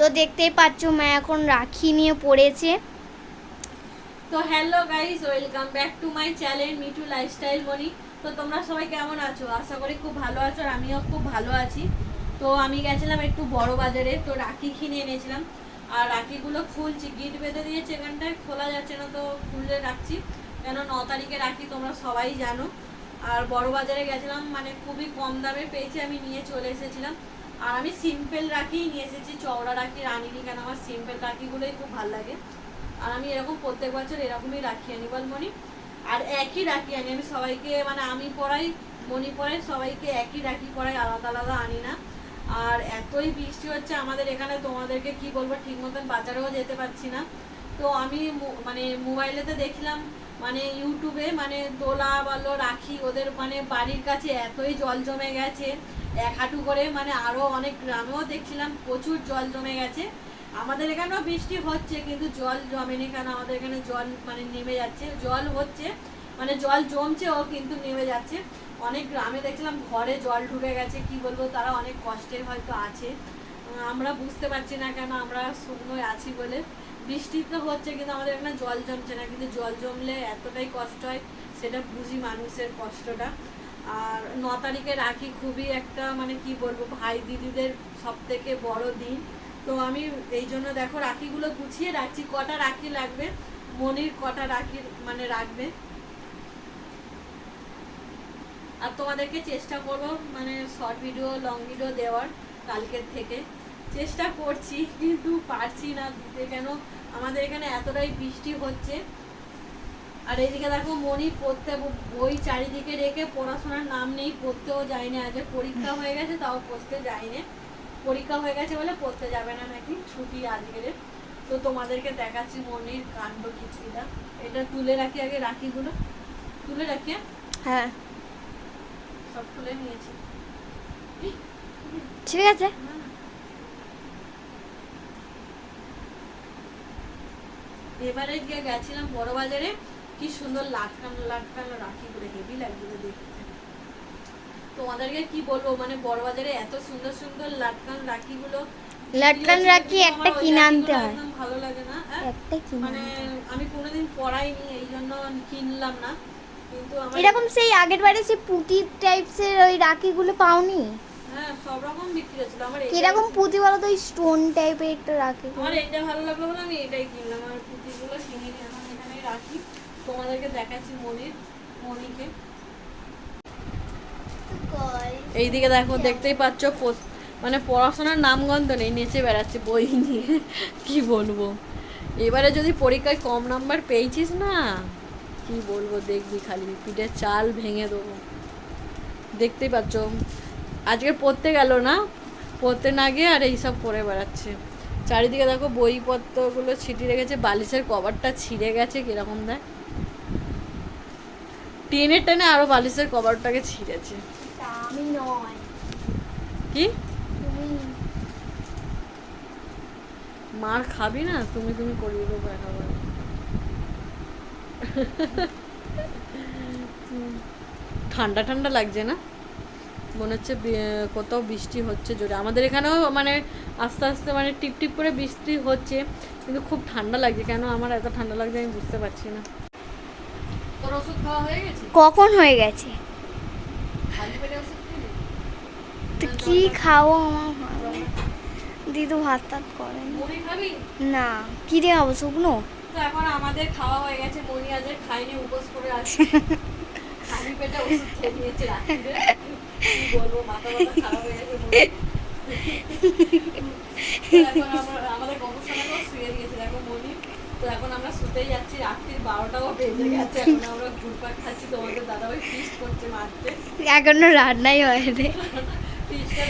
তো দেখতেই পাচ্ছ মা এখন রাখি নিয়ে পড়েছে। তো hello guys, welcome back to my channel Mithu lifestyle Moni তো তোমরা সবাই কেমন আছো? আশা করি খুব ভালো আছো আর আমিও খুব ভালো আছি। তো আমি গেছিলাম একটু বড় বাজারে, তো রাখি কিনে এনেছিলাম। আর রাখিগুলো খুলছি, গিট বেঁধে দিয়েছে এখানটায়, খোলা যাচ্ছে না তো খুলে রাখছি। কেন ন তারিখে রাখি তোমরা সবাই জানো। আর বড় বাজারে গেছিলাম মানে খুবই কম দামে পেয়েছি, আমি নিয়ে চলে এসেছিলাম। আর আমি সিম্পল রাখিই নিয়ে এসেছি, চওড়া রাখি রানিনি কেন আমার সিম্পল রাখিগুলোই খুব ভালো লাগে। আর আমি এরকম প্রত্যেক বছর এরকমই রাখি আনি বল মনি আর একই রাখি আনি আমি সবাইকে মানে আমি পড়াই মনি পড়াই সবাইকে একই রাখি পড়াই আলাদা আলাদা আনি না। আর এতই বৃষ্টি হচ্ছে আমাদের এখানে, তোমাদেরকে কি বলব, ঠিক মতন বাজারেও যেতে পারছি না। তো আমি মানে মোবাইলেতে দেখলাম মানে ইউটিউবে মানে দোলা বলো রাখি, ওদের মানে বাড়ির কাছে এতই জল জমে গেছে, এক হাঁটু করে মানে আরও অনেক গ্রামেও দেখছিলাম প্রচুর জল জমে গেছে। আমাদের এখানেও বৃষ্টি হচ্ছে, কিন্তু জল জমেনি কেন? আমাদের এখানে জল মানে নেমে যাচ্ছে, জল হচ্ছে মানে জল জমছে ও কিন্তু নেমে যাচ্ছে। অনেক গ্রামে দেখলাম ঘরে জল ঢুকে গেছে, কি বলব? তারা অনেক কষ্টে হয়তো আছে। আমরা বুঝতে পারছি না কেন আমরা শুকনোয় আছি বলে। বৃষ্টি তো হচ্ছে, কিন্তু আমাদের এখানে জল জমছে না, কিন্তু জল জমলে এতটাই কষ্ট হয়, সেটা বুঝি মানুষের কষ্টটা। আর ন তারিখে রাখি খুবই একটা মানে কি বলব, ভাই দিদিদের সব থেকে বড় দিন। তো আমি এই জন্য দেখো রাখিগুলো গুছিয়ে রাখছি, কটা রাখি লাগবে? মনির কটা রাখি মানে রাখবে? আর তোমাদেরকে চেষ্টা করব মানে শর্ট ভিডিও লং ভিডিও দেওয়ার কালকের থেকে। চেষ্টা করছি কিন্তু পারছি না দিতে। কেন? আমাদের এখানে এতটাই বৃষ্টি হচ্ছে। আর এইদিকে দেখো মনি পড়তে বই চারিদিকে রেখে পড়াশোনার নাম নেই পড়তেও যায়নি। আজকে পরীক্ষা হয়ে গেছে তাও পড়তে যায়নি। পরীক্ষা হয়ে গেছে বলে পড়তে যাবে না নাকি? ছুটি আজকের। তো তোমাদেরকে দেখাচ্ছি মনির কাণ্ড কিছুটা। এটা তুলে রাখি আগে রাখিগুলো। তুলে রাখি হ্যাঁ? হ্যাঁ। সব তুলে নিয়েছি। ঠিক আছে। এবারে গিয়ে গেছিলাম বড় বাজারে কি সুন্দর লাটকানো লাটকানো রাখি করে হেভি লাগছিল দেখতে। তোমাদেরকে কি বলব মানে বড় বাজারে এত সুন্দর সুন্দর লাটকান রাখিগুলো লাটকান রাখি একটা কিনে আনতে হয়। একদম ভালো লাগে না হ্যাঁ? একটা কিনে মানে আমি কোনোদিন পড়াইনি এই জন্য কিনলাম না। কিন্তু এরকম সেই আগের বারে সেই পুঁতি টাইপসের ওই রাখিগুলো পাওনি? হ্যাঁ সব রকম বিক্রি হচ্ছিল। আমার এটা- কীরকম পুঁতি বলো তো স্টোন টাইপের একটা রাখি। আমার এইটা ভালো লাগল বলে আমি এটাই কিনলাম। আর পুঁতিগুলো কিনিনি এখন এখানে রাখি। তোমাদেরকে দেখাচ্ছি মনির মনিকে। এইদিকে দেখো দেখতেই পাচ্ছ মানে পড়াশোনার নামগন্ধ নেই নেচে বেড়াচ্ছে বই নিয়ে। কি বলব? এবারে যদি পরীক্ষায় কম নাম্বার পেয়েছিস না কি বলব? দেখবি খালি পিঠের চাল ভেঙে দেবো। দেখতেই পাচ্ছ আজকে পড়তে গেল না পড়তে না গিয়ে আর এইসব করে বেড়াচ্ছে। চারিদিকে দেখো বইপত্রগুলো ছিটিয়ে রেখেছে বালিশের কভারটা ছিঁড়ে গেছে কীরকম দেয় টেনে টেনে আরও বালিশের কভারটাকে ছিঁড়েছে। আমি নয়। কি? তুমি। মার খাবি না? তুমি তুমি করিয়ে দেবো একেবারে ঠান্ডা ঠান্ডা লাগছে না? মনে হচ্ছে কোথাও বৃষ্টি হচ্ছে জোরে। আমাদের এখানেও মানে আস্তে আস্তে মানে টিপ টিপ করে বৃষ্টি হচ্ছে কিন্তু খুব ঠান্ডা লাগছে। কেন আমার এত ঠান্ডা লাগছে আমি বুঝতে পারছি না। তোর ওষুধ খাওয়া হয়ে গেছে? কখন হয়ে গেছে? তো কি খাব আমার দিদু ভাত টাত করে না। কি দিয়ে খাব শুকনো? তো এখন আমাদের খাওয়া হয়ে গেছে মনি আজ খাইনি উপোস করে আছে। পেটে ওষুধ খেয়ে নিয়েছে রাত্রিরে কি বলব মাথা খারাপ হয়ে গেছে আমাদের শুয়ে দিয়েছে দেখো মনি। তো এখন আমরা শুতেই যাচ্ছি রাত্রির বারোটাও বেজে গেছে এখন আমরা ঘুরপাক খাচ্ছি তোমাদের দাদাভাই ফিস্ট করছে মারতে। এখনও রান্নাই হয়নি।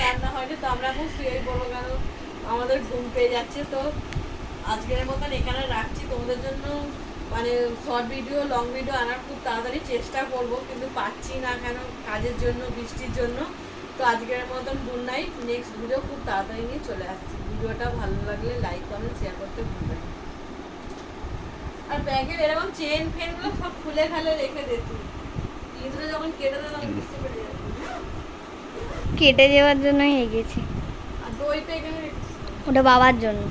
রান্না হয়নি তো আমরা এখন পড়ব আমাদের ঘুম পেয়ে যাচ্ছে তো আজকের মতন এখানে রাখছি। তোমাদের জন্য মানে শর্ট ভিডিও লং ভিডিও আনার খুব তাড়াতাড়ি চেষ্টা করব কিন্তু পাচ্ছি না কেন কাজের জন্য বৃষ্টির জন্য। তো আজকের মতন গুড নাইট নেক্সট ভিডিও খুব তাড়াতাড়ি নিয়ে চলে আসছি। ভিডিওটা ভালো লাগলে লাইক কমেন্ট শেয়ার করতে ভুলবেন আর ব্যাগের এরকম চেন ফেনগুলো সব খুলে খালে রেখে দে তুই। ইঁদুরে যখন কেটে দেবে আমি বুঝতে পেরে যাব। কেটে যাওয়ার জন্যই এগেছি আর দইটা এখানে ওটা বাবার জন্য।